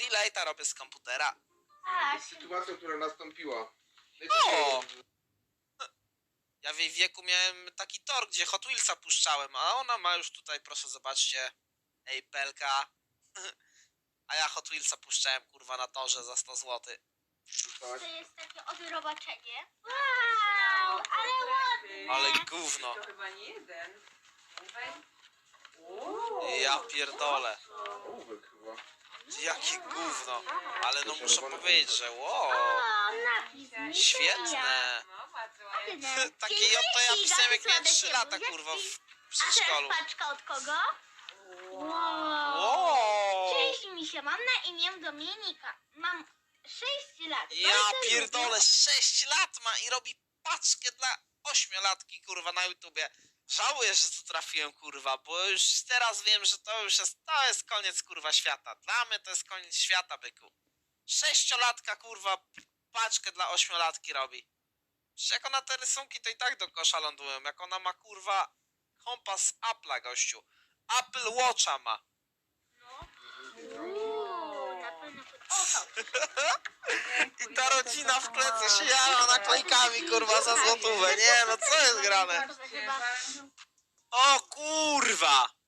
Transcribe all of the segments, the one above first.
delate'a robię z komputera. A, Sytuacja, która nastąpiła. O! Ja w jej wieku miałem taki tor, gdzie Hot Wheelsa puszczałem, a ona ma już tutaj, proszę zobaczcie, ej pelka. A ja Hot Wheelsa puszczałem, kurwa, na torze za 100 zł. Tak. to jest takie odrobaczenie. Wow, ale ładne. Ale gówno. To chyba nie jeden. Uuu. Ja pierdolę. Ołówek chyba. Jakie gówno. Ale no muszę powiedzieć, że wow. Świetne. No. Takie ja to ja pisałem jak miałem słabe 3 się lata, kurwa, w A przedszkolu. teraz paczka od kogo? Wow. Cześć Misia, mam na imię Dominika. Mam 6 lat. Ja Bardzo pierdolę, lubię- 6 lat ma i robi paczkę dla ośmiolatki, kurwa, na YouTubie. Żałuję, że tu trafiłem, kurwa, bo już teraz wiem, że to już jest, to jest koniec, kurwa, świata. Dla mnie to jest koniec świata, byku. Sześciolatka, kurwa, paczkę dla ośmiolatki robi. Przecież jak ona te rysunki, to i tak do kosza lądują. Jak ona ma, kurwa, kompas Apple'a, gościu. Apple Watcha ma. Uuu, na pewno pod... O, to. I ta rodzina w plecy się jara naklejkami, kurwa, za złotówę. Nie, no co jest grane? O kurwa!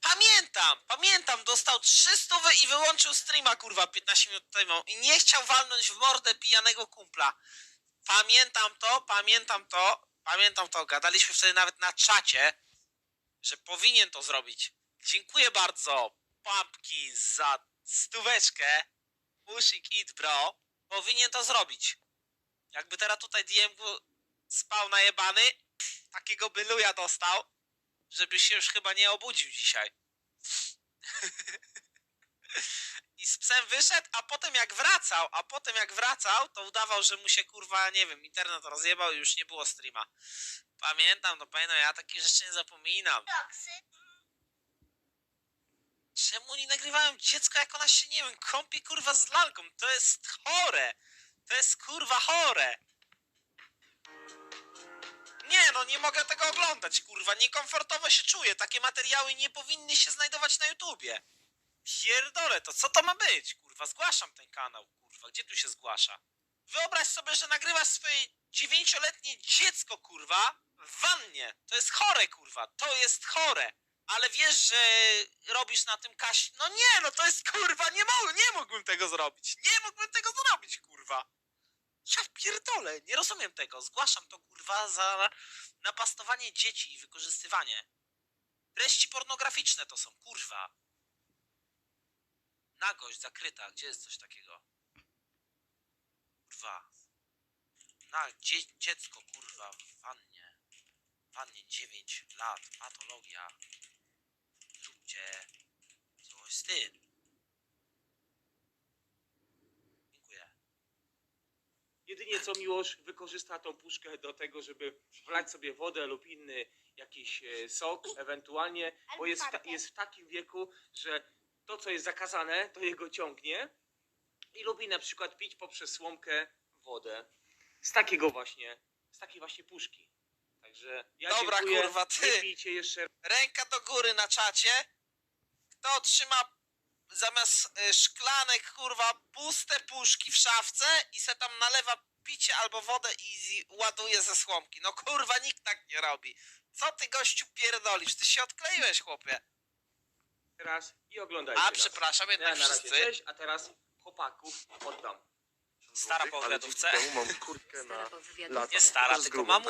Pamiętam, pamiętam, dostał 300 i wyłączył streama, kurwa, 15 minut temu i nie chciał walnąć w mordę pijanego kumpla. Pamiętam to, pamiętam to, pamiętam to, gadaliśmy wtedy nawet na czacie, że powinien to zrobić. Dziękuję bardzo, Pumpkin, za stóweczkę. Pushing it, bro. Powinien to zrobić. Jakby teraz tutaj DM spał najebany, takiego by luja dostał, żeby się już chyba nie obudził dzisiaj. Z psem wyszedł, a potem jak wracał, a potem jak wracał, to udawał, że mu się kurwa, nie wiem, internet rozjebał i już nie było streama. Pamiętam, no pamiętam, ja takich rzeczy nie zapominam. Czemu nie nagrywają dziecko, jak ona się, nie wiem, kąpie kurwa z lalką? To jest chore. To jest kurwa chore. Nie no, nie mogę tego oglądać, kurwa. Niekomfortowo się czuję. Takie materiały nie powinny się znajdować na YouTubie. Pierdolę to, co to ma być? Kurwa, zgłaszam ten kanał, kurwa. Gdzie tu się zgłasza? Wyobraź sobie, że nagrywasz swoje dziewięcioletnie dziecko, kurwa, w wannie. To jest chore, kurwa. To jest chore. Ale wiesz, że robisz na tym kaś... No nie, no to jest kurwa, nie, mo nie mógłbym tego zrobić. Nie mógłbym tego zrobić, kurwa. Ja pierdolę, nie rozumiem tego. Zgłaszam to, kurwa, za napastowanie dzieci i wykorzystywanie. Treści pornograficzne to są, kurwa. Nagość zakryta, gdzie jest coś takiego? Kurwa. Na, dzie dziecko, kurwa, w wannie. W wannie 9 lat, patologia. Zróbcie coś z tym. Dziękuję. Jedynie co Miłosz wykorzysta tą puszkę do tego, żeby wlać sobie wodę lub inny jakiś e, sok, ewentualnie, bo jest w, ta, jest w takim wieku, że to co jest zakazane, to jego ciągnie i lubi na przykład pić poprzez słomkę wodę. Z takiego właśnie, z takiej właśnie puszki. Także ja Dobra, dziękuję. kurwa, ty. Nie pijcie jeszcze Ręka do góry na czacie. Kto trzyma zamiast y, szklanek, kurwa, puste puszki w szafce i se tam nalewa picie albo wodę i ładuje ze słomki. No kurwa, nikt tak nie robi. Co ty gościu pierdolisz? Ty się odkleiłeś, chłopie. Raz i oglądajcie A nas. przepraszam, Ja jednak na razie wszyscy. cześć, a teraz chłopaków oddam. Stara po Ale temu mam kurtkę na po wywiadówce. lata. Nie stara, tylko mamu